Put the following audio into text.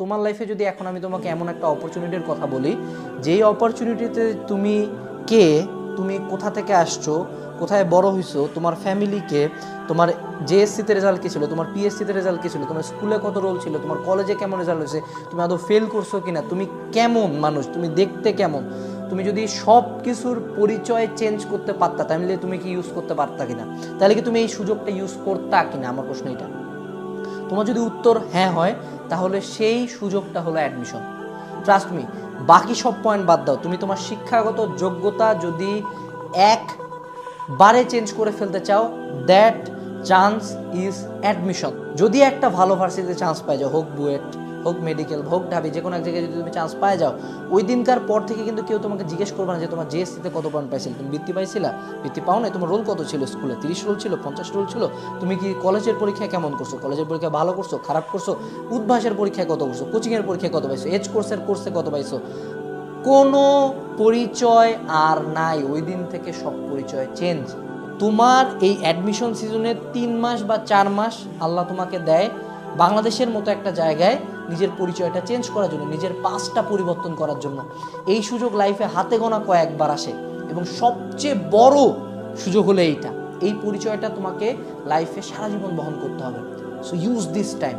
তোমার লাইফে যদি এখন আমি তোমাকে এমন একটা অপরচুনিটির কথা বলি, যেই অপরচুনিটিতে তুমি কে, তুমি কোথা থেকে আসছো, কোথায় বড় হয়েছো তোমার ফ্যামিলিকে তোমার জেএসসিতে রেজাল্ট কী ছিল, তোমার পিএসসিতে রেজাল্ট কী ছিল, তোমার স্কুলে কত রোল ছিল, তোমার কলেজে কেমন রেজাল্ট হয়েছে, তুমি আদৌ ফেল করছ কিনা, তুমি কেমন মানুষ, তুমি দেখতে কেমন? তুমি যদি সব কিছুর পরিচয় চেঞ্জ করতে পারতা, তাহলে তুমি কি ইউজ করতে পারতা কিনা? তাহলে কি তুমি এই সুযোগটা ইউজ করতা কিনা? আমার প্রশ্ন এটা তোমার যদি উত্তর হ্যাঁ হয় তাহলে সেই সুযোগটা হলো অ্যাডমিশন ট্রাস্ট মি বাকি সব পয়েন্ট বাদ দাও। তুমি তোমার শিক্ষাগত যোগ্যতা যদি এক বারে চেঞ্জ করে ফেলতে চাও দ্যাট চান্স ইজ অ্যাডমিশন যদি একটা ভালো ভার্সিটিতে চান্স পাই যাও হোক বুয়েট হোক মেডিকেল হোক ঢাবি, যে কোনো এক জায়গায় যদি তুমি চান্স পাই যাও, ওই দিনকার পর থেকে কিন্তু কেউ তোমাকে জিজ্ঞেস করবে না যে তোমার জিএসসিতে কত পয়েন্ট পাইছিল, তুমি বৃত্তি পাইছিলা? বৃত্তি পাও না তোমার রোল কত ছিল স্কুলে তিরিশ রোল ছিল, পঞ্চাশ রোল ছিল? তুমি কি কলেজের পরীক্ষা কেমন করছ? কলেজের পরীক্ষা ভালো করছ? খারাপ করছ? উদ্ভাসের পরীক্ষায় কত করছ? কোচিংয়ের পরীক্ষায় কত পাইছো? এজ কোর্সের কোর্সে কত পাইছো? কোনো পরিচয় আর নাই। ওই দিন থেকে সব পরিচয় চেঞ্জ তোমার এই অ্যাডমিশন সিজনে তিন মাস বা চার মাস আল্লাহ তোমাকে দেয়। বাংলাদেশের মতো একটা জায়গায় নিজের পরিচয়টা চেঞ্জ করার জন্য, নিজের পাসটা পরিবর্তন করার জন্য। এই সুযোগ লাইফে হাতে গোনা কয়েকবার আসে এবং সবচেয়ে বড় সুযোগ হলো এইটা। এই পরিচয়টা তোমাকে লাইফে সারা জীবন বহন করতে হবে। So use this time